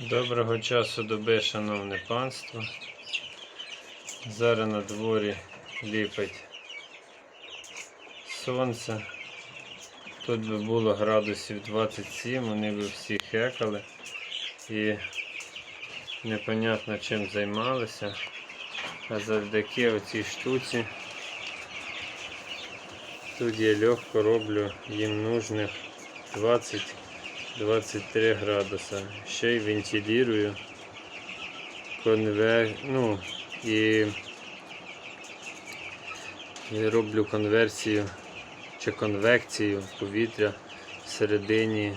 Доброго часу доби, шановне панство. Зараз на дворі ліпить сонце. Тут би було градусів 27, вони би всі хекали і непонятно чим займалися. А завдяки оцій штуці тут я легко роблю їм нужних 20 23 градуса. Ще й вентилюю. Конвер... Ну, і... і роблю конверсію чи конвекцію повітря всередині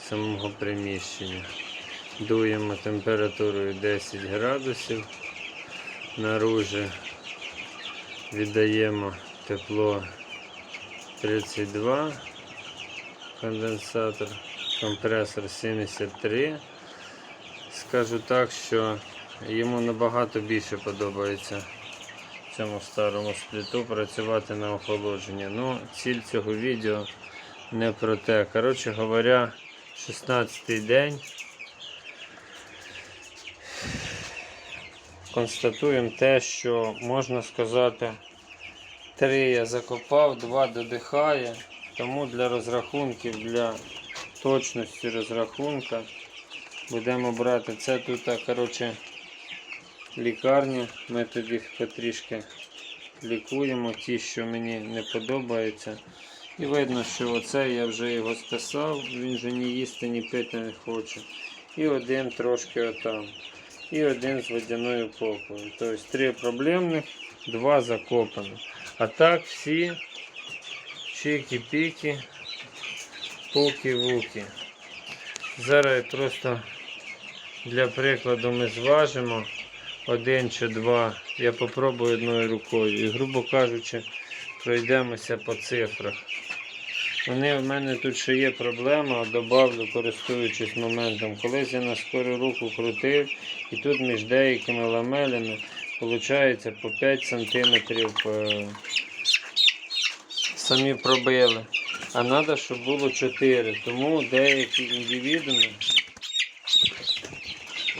самого приміщення. Дуємо температурою 10 градусів. Наружі віддаємо тепло 32 конденсатор, компресор 73. Скажу так, що йому набагато більше подобається цьому старому спліту працювати на охолодження. Ну, ціль цього відео не про те. Коротше говоря, 16-й день. Констатуємо те, що можна сказати, три я закопав, два додихає. Тому для розрахунків, для точності розрахунка будемо брати це тут, коротше, лікарня. Ми їх потрішки лікуємо, ті, що мені не подобаються. І видно, що оце я вже його списав, він же ні їсти, ні пити не хоче. І один трошки отам. І один з водяною попою. Тобто три проблемних, два закопаних. А так всі чики-піки, пуки-вуки. Зараз просто для прикладу ми зважимо один чи два. Я попробую одною рукою. І, грубо кажучи, пройдемося по цифрах. Вони в мене тут ще є проблема, добавлю, користуючись моментом. Колись я на скору руку крутив, і тут між деякими ламелями виходить по 5 см самі пробили. А треба, щоб було 4. Тому деякі індивідуми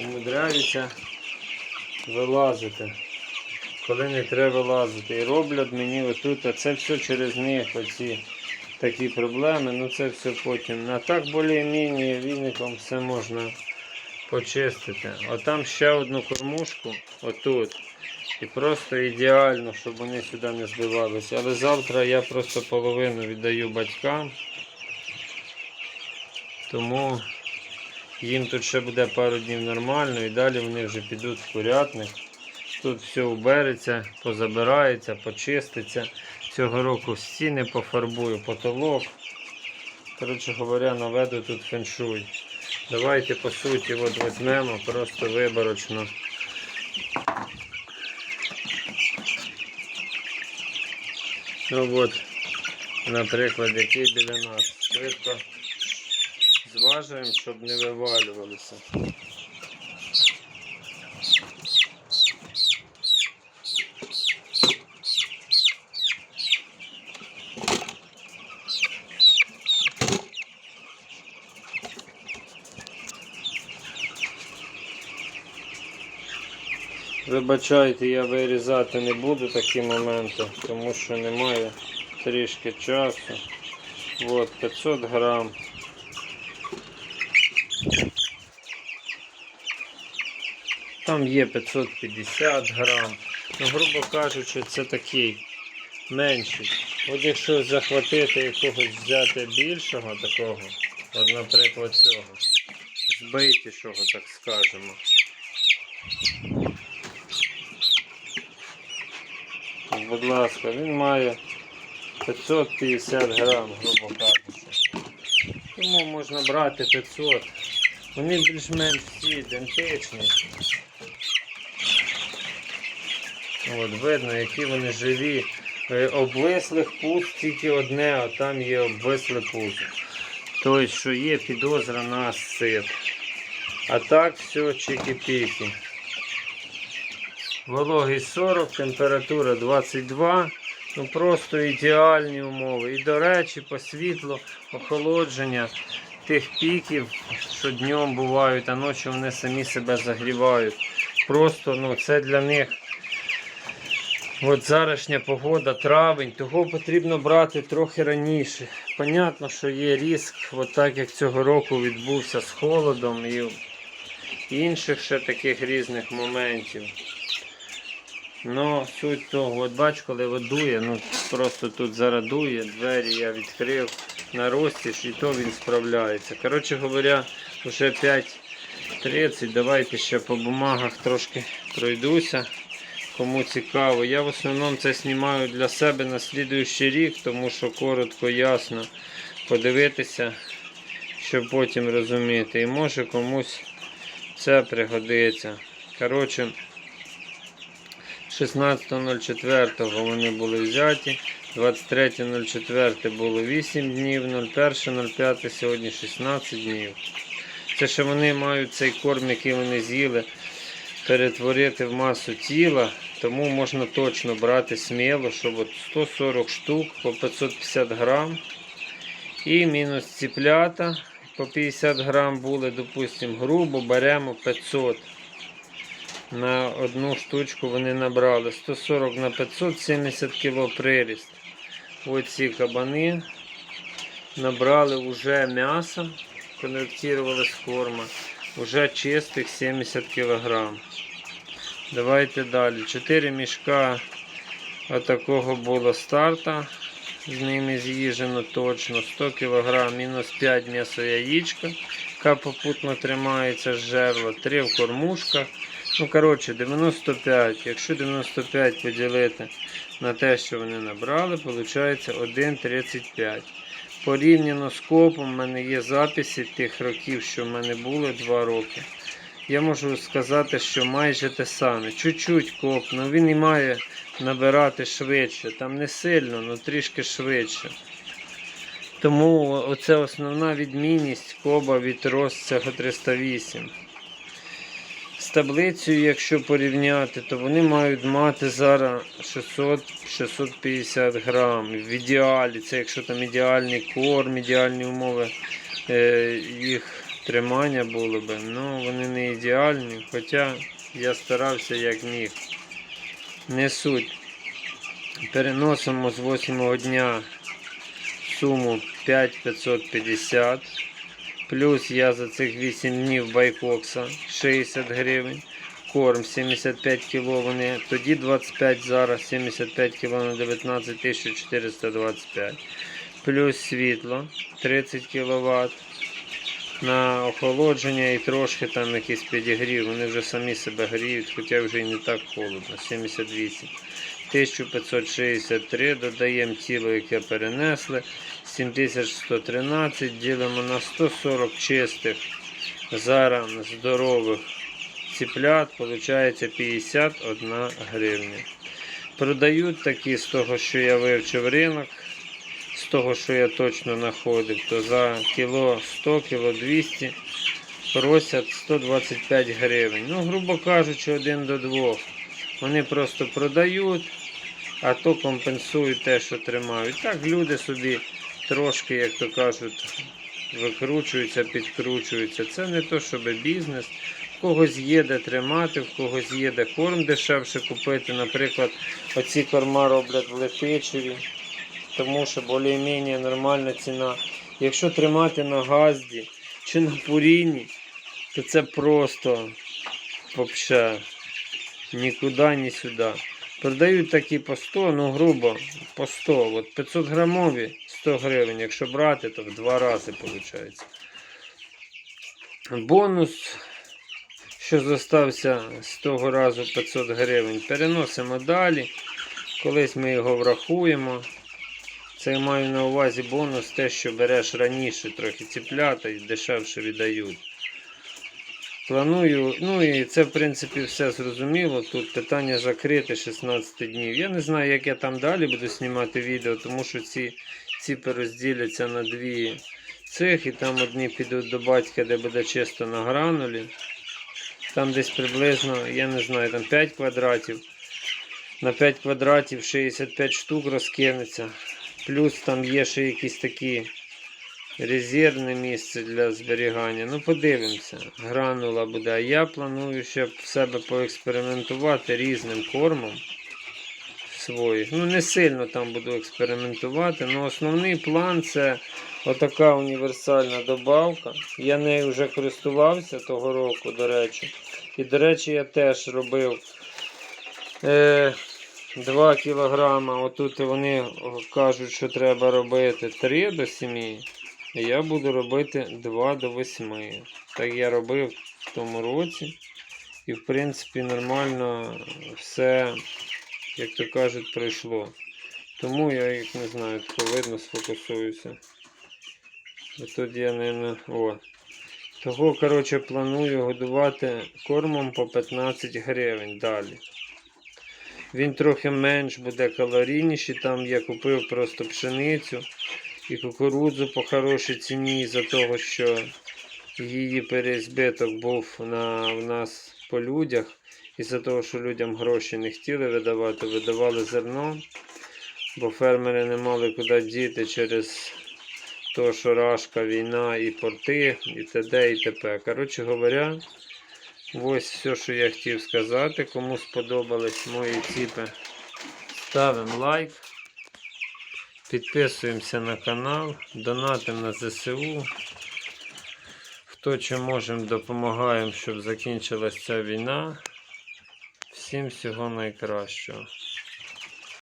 умудряються вилазити, коли не треба вилазити. І роблять мені отут, а це все через них, оці такі проблеми, ну це все потім. А так більш-менш віником все можна почистити. А там ще одну кормушку, отут. І просто ідеально, щоб вони сюди не збивалися. Але завтра я просто половину віддаю батькам. Тому їм тут ще буде пару днів нормально і далі вони вже підуть в курятник. Тут все убереться, позабирається, почиститься. Цього року стіни пофарбую, потолок. Коротше говоря, наведу тут феншуй. Давайте по суті от візьмемо просто виборочно. Ну от, наприклад, який біля нас. Швидко зважуємо, щоб не вивалювалися. Вибачайте, я вирізати не буду такі моменти, тому що немає трішки часу. От 500 грам. Там є 550 грам. Ну, грубо кажучи, це такий менший. От якщо захватити якогось взяти більшого такого, от, наприклад, цього, збитішого, так скажемо. Будь ласка, він має 550 грам, грубо кажучи. Тому можна брати 500. Вони більш-менш всі ідентичні. От, видно, які вони живі. Е, Обвислих пуз тільки одне, а там є обвисле пузо. Тобто, що є підозра на сит. А так все чики-піки. Вологість 40, температура 22. Ну просто ідеальні умови. І до речі, по світлу, охолодження тих піків, що днем бувають, а ночі вони самі себе загрівають. Просто ну, це для них. От зарашня погода, травень, того потрібно брати трохи раніше. Понятно, що є ризик, от так як цього року відбувся з холодом і інших ще таких різних моментів. Ну, суть того, от бач, коли от дує, ну просто тут зараз дує, двері я відкрив на розтіж і то він справляється. Коротше говоря, вже 5.30, давайте ще по бумагах трошки пройдуся. Кому цікаво. Я в основному це знімаю для себе на слідуючий рік, тому що коротко, ясно подивитися, щоб потім розуміти. І може комусь це пригодиться. Коротше, 16.04 вони були взяті. 23.04 було 8 днів, 01.05 сьогодні 16 днів. Це ще вони мають цей корм, який вони з'їли, перетворити в масу тіла, тому можна точно брати сміло, щоб от 140 штук по 550 грам. І мінус ціплята по 50 грам були, допустимо, грубо беремо 500. На одну штучку вони набрали 140 на 500, 70 кг приріст. Оці кабани набрали вже м'ясо, конвертували корма, вже чистих 70 кг. Давайте далі. 4 мішка отакого було старта. З ними з'їжджено точно 100 кг, мінус 5 м'ясо яєчка, яка попутно тримається з жерла, 3 в кормушках. Ну, коротше, 95. Якщо 95 поділити на те, що вони набрали, виходить 1,35. Порівняно з копом, в мене є записи тих років, що в мене було 2 роки. Я можу сказати, що майже те саме. Чуть-чуть коп, але він і має набирати швидше. Там не сильно, але трішки швидше. Тому оце основна відмінність коба від роз цього 308. З таблицею, якщо порівняти, то вони мають мати зараз 600-650 грам. В ідеалі, це якщо там ідеальний корм, ідеальні умови е, їх тримання було б. Ну, вони не ідеальні, хоча я старався як міг. Не суть. Переносимо з 8 дня суму 5550. Плюс я за цих 8 днів байкокса 60 гривень. Корм 75 кг, вони тоді 25, зараз 75 кг на 19 425. Плюс світло 30 кВт. На охолодження і трошки там якийсь підігрів. Вони вже самі себе гріють, хоча вже і не так холодно. 78. 1563 додаємо тіло, яке перенесли. 7113 ділимо на 140 чистих зараз здорових ціплят, виходить 51 гривня. Продають такі з того, що я вивчив ринок, з того, що я точно знаходив, то за кіло 100, кіло 200 просять 125 гривень. Ну, грубо кажучи, один до двох. Вони просто продають, а то компенсують те, що тримають. Так люди собі трошки, як то кажуть, викручуються, підкручуються. Це не то, щоб бізнес. В когось є де тримати, в когось є де корм дешевше купити. Наприклад, оці корма роблять в Летичеві, тому що більш-менш нормальна ціна. Якщо тримати на газді чи на пуріні, то це просто вообще нікуди, ні сюди. Продають такі по 100, ну грубо, по 100. От 500 грамові 100 гривень. Якщо брати, то в два рази виходить. Бонус, що зостався з того разу 500 гривень, переносимо далі. Колись ми його врахуємо. Це я маю на увазі бонус, те, що береш раніше, трохи ціплята і дешевше віддають. Планую, ну і це в принципі все зрозуміло. Тут питання закрите 16 днів. Я не знаю, як я там далі буду знімати відео, тому що ці ціпи розділяться на дві цих, і там одні підуть до батька, де буде чисто на гранулі. Там десь приблизно, я не знаю, там 5 квадратів. На 5 квадратів 65 штук розкинеться. Плюс там є ще якісь такі резервне місце для зберігання. Ну, подивимося. Гранула буде. Я планую ще в себе поекспериментувати різним кормом своїх. Ну, не сильно там буду експериментувати, але основний план це отака універсальна добавка. Я нею вже користувався того року, до речі. І, до речі, я теж робив е, 2 кілограма. Отут вони кажуть, що треба робити 3 до 7. Я буду робити 2 до 8. Так я робив в тому році. І, в принципі, нормально все, як то кажуть, пройшло. Тому я їх не знаю, то видно, сфокусуюся. Бо Тут я не. О. Того, коротше, планую годувати кормом по 15 гривень далі. Він трохи менш буде калорійніший. Там я купив просто пшеницю і кукурудзу по хорошій ціні за того, що її перезбиток був на, в нас по людях. Із-за того, що людям гроші не хотіли видавати, видавали зерно, бо фермери не мали куди діти через то, що рашка, війна і порти, і т.д. і т.п. Коротше говоря, ось все, що я хотів сказати. Кому сподобались мої ціпи, ставимо лайк. Підписуємося на канал, донатимо на ЗСУ. Хто чим можемо, допомагаємо, щоб закінчилася ця війна. Всім всього найкращого.